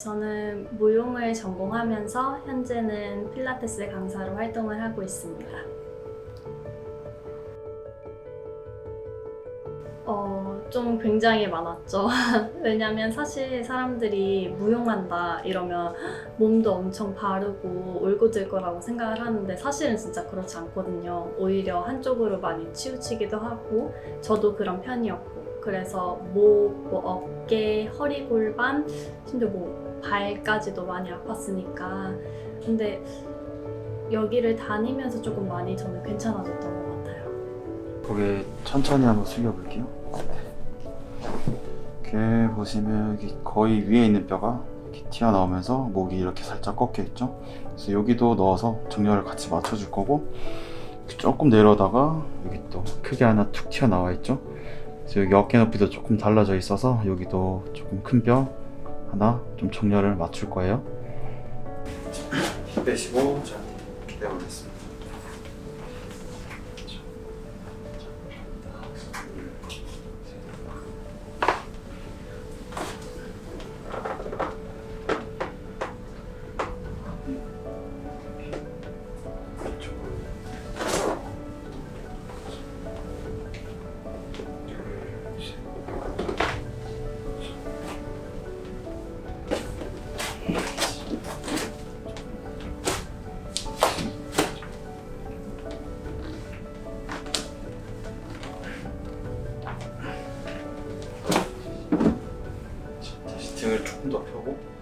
저는 무용을 전공하면서 현재는 필라테스 강사로 활동을 하고 있습니다. 어, 좀 굉장히 많았죠. 왜냐면 사실 사람들이 무용한다 이러면 몸도 엄청 바르고 올곧을 거라고 생각을 하는데 사실은 진짜 그렇지 않거든요. 오히려 한쪽으로 많이 치우치기도 하고 저도 그런 편이었고 그래서 목, 뭐 어깨, 허리 골반, 심지어 뭐 발까지도 많이 아팠으니까 근데 여기를 다니면서 조금 많이 저는 괜찮아졌던 것 같아요. 고개 천천히 한번 숙여볼게요. 이렇게 보시면 여기 거의 위에 있는 뼈가 이렇게 튀어나오면서 목이 이렇게 살짝 꺾여 있죠. 그래서 여기도 넣어서 정렬을 같이 맞춰줄 거고 조금 내려다가 여기 또 크게 하나 툭 튀어나와 있죠. 여기 어깨 높이도 조금 달라져 있어서 여기도 조금 큰 뼈 하나 좀 정렬을 맞출 거예요. 힘 빼시고 자 기대보겠습니다. 펴고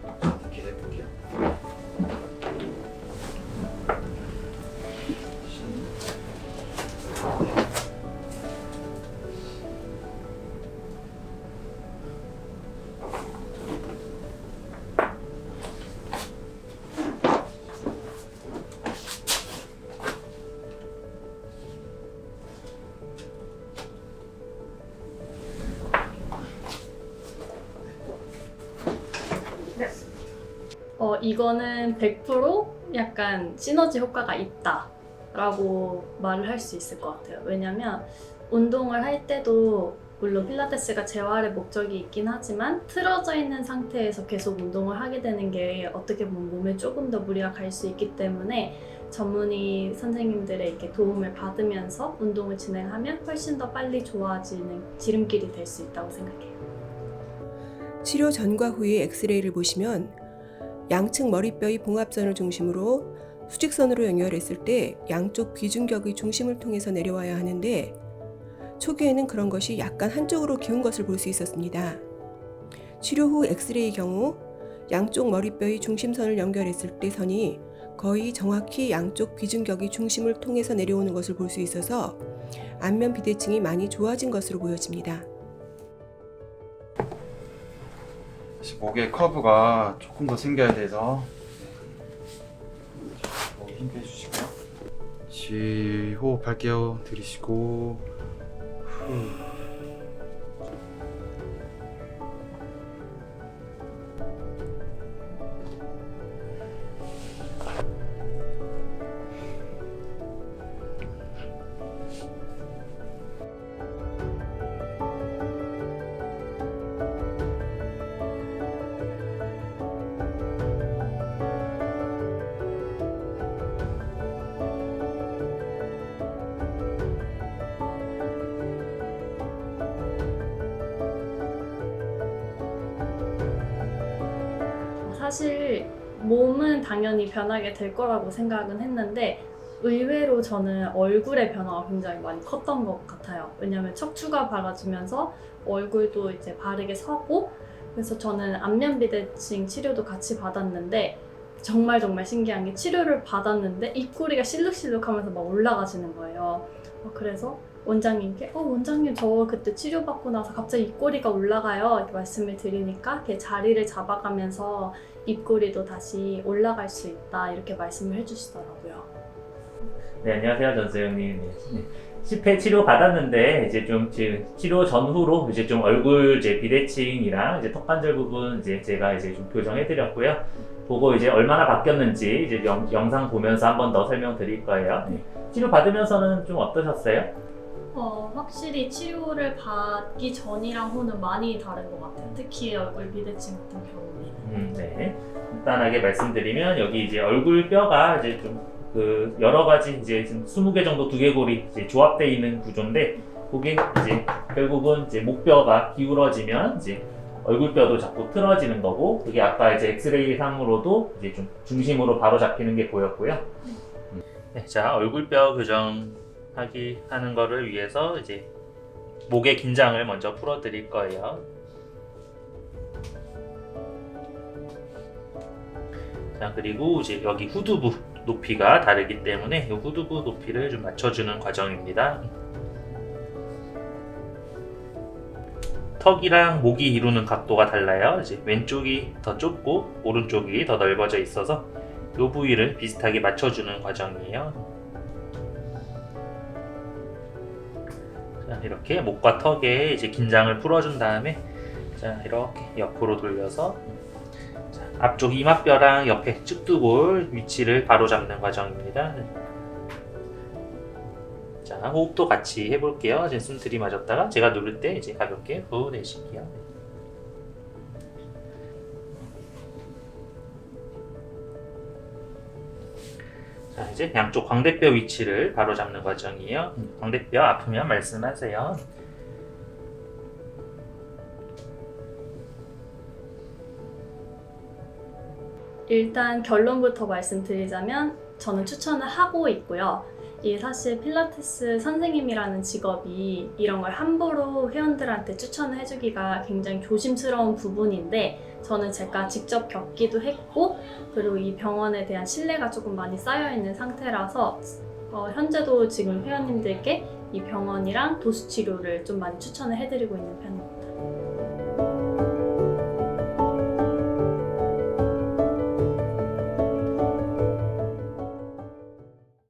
어, 이거는 100% 약간 시너지 효과가 있다 라고 말을 할 수 있을 것 같아요. 왜냐면 운동을 할 때도 물론 필라테스가 재활의 목적이 있긴 하지만 틀어져 있는 상태에서 계속 운동을 하게 되는 게 어떻게 보면 몸에 조금 더 무리가 갈 수 있기 때문에 전문의 선생님들의 이렇게 도움을 받으면서 운동을 진행하면 훨씬 더 빨리 좋아지는 지름길이 될 수 있다고 생각해요. 치료 전과 후의 엑스레이를 보시면 양측 머리뼈의 봉합선을 중심으로 수직선으로 연결했을 때 양쪽 비중격의 중심을 통해서 내려와야 하는데 초기에는 그런 것이 약간 한쪽으로 기운 것을 볼 수 있었습니다. 치료 후 엑스레이 경우 양쪽 머리뼈의 중심선을 연결했을 때 선이 거의 정확히 양쪽 비중격의 중심을 통해서 내려오는 것을 볼 수 있어서 안면 비대칭이 많이 좋아진 것으로 보여집니다. 목의 커브가 조금 더 생겨야 돼서 목에 힘 빼주시고요. 다시 호흡 할게요. 들이쉬고 후. 사실 몸은 당연히 변하게 될 거라고 생각은 했는데 의외로 저는 얼굴의 변화가 굉장히 많이 컸던 것 같아요. 왜냐면 척추가 바라지면서 얼굴도 이제 바르게 서고 그래서 저는 안면 비대칭 치료도 같이 받았는데 정말 정말 신기한 게 치료를 받았는데 입꼬리가 실룩실룩하면서 막 올라가시는 거예요. 어, 그래서 원장님께 어 원장님 저 그때 치료받고 나서 갑자기 입꼬리가 올라가요 이렇게 말씀을 드리니까 자리를 잡아가면서 입꼬리도 다시 올라갈 수 있다 이렇게 말씀을 해주시더라고요. 네, 안녕하세요, 전세영님. 네. 10회 치료 받았는데 이제 좀 치료 전후로 이제 좀 얼굴 이제 비대칭이랑 이제 턱관절 부분 이제 제가 이제 좀 교정해드렸고요. 보고 이제 얼마나 바뀌었는지 이제 영, 영상 보면서 한 번 더 설명드릴 거예요. 네. 치료 받으면서는 좀 어떠셨어요? 어, 확실히 치료를 받기 전이랑 후는 많이 다른 것 같아요. 특히 얼굴 비대칭 같은 경우에는. 음, 네. 간단하게 말씀드리면 여기 이제 얼굴 뼈가 이제 좀 그 여러 가지 이제 지금 20개 정도 두개골이 이제 조합되어 있는 구조인데 그게 이제 결국은 이제 목뼈가 기울어지면 이제 얼굴뼈도 자꾸 틀어지는 거고 그게 아까 이제 엑스레이 상으로도 이제 좀 중심으로 바로 잡히는 게 보였고요. 네, 자 얼굴뼈 교정 하기 하는 거를 위해서 이제 목의 긴장을 먼저 풀어 드릴 거예요. 자 그리고 이제 여기 후두부 높이가 다르기 때문에 이 후두부 높이를 좀 맞춰주는 과정입니다. 턱이랑 목이 이루는 각도가 달라요. 이제 왼쪽이 더 좁고 오른쪽이 더 넓어져 있어서 이 부위를 비슷하게 맞춰주는 과정이에요. 자 이렇게 목과 턱에 이제 긴장을 풀어준 다음에 자 이렇게 옆으로 돌려서 자, 앞쪽 이마뼈랑 옆에 측두골 위치를 바로 잡는 과정입니다. 네. 자, 호흡도 같이 해볼게요. 이제 숨 들이마셨다가 제가 누를 때 이제 가볍게 후 내쉴게요. 자, 이제 양쪽 광대뼈 위치를 바로 잡는 과정이에요. 광대뼈 아프면 말씀하세요. 일단 결론부터 말씀드리자면 저는 추천을 하고 있고요. 이 사실 필라테스 선생님이라는 직업이 이런 걸 함부로 회원들한테 추천을 해주기가 굉장히 조심스러운 부분인데 저는 제가 직접 겪기도 했고 그리고 이 병원에 대한 신뢰가 조금 많이 쌓여 있는 상태라서 어, 현재도 지금 회원님들께 이 병원이랑 도수 치료를 좀 많이 추천을 해드리고 있는 편입니다.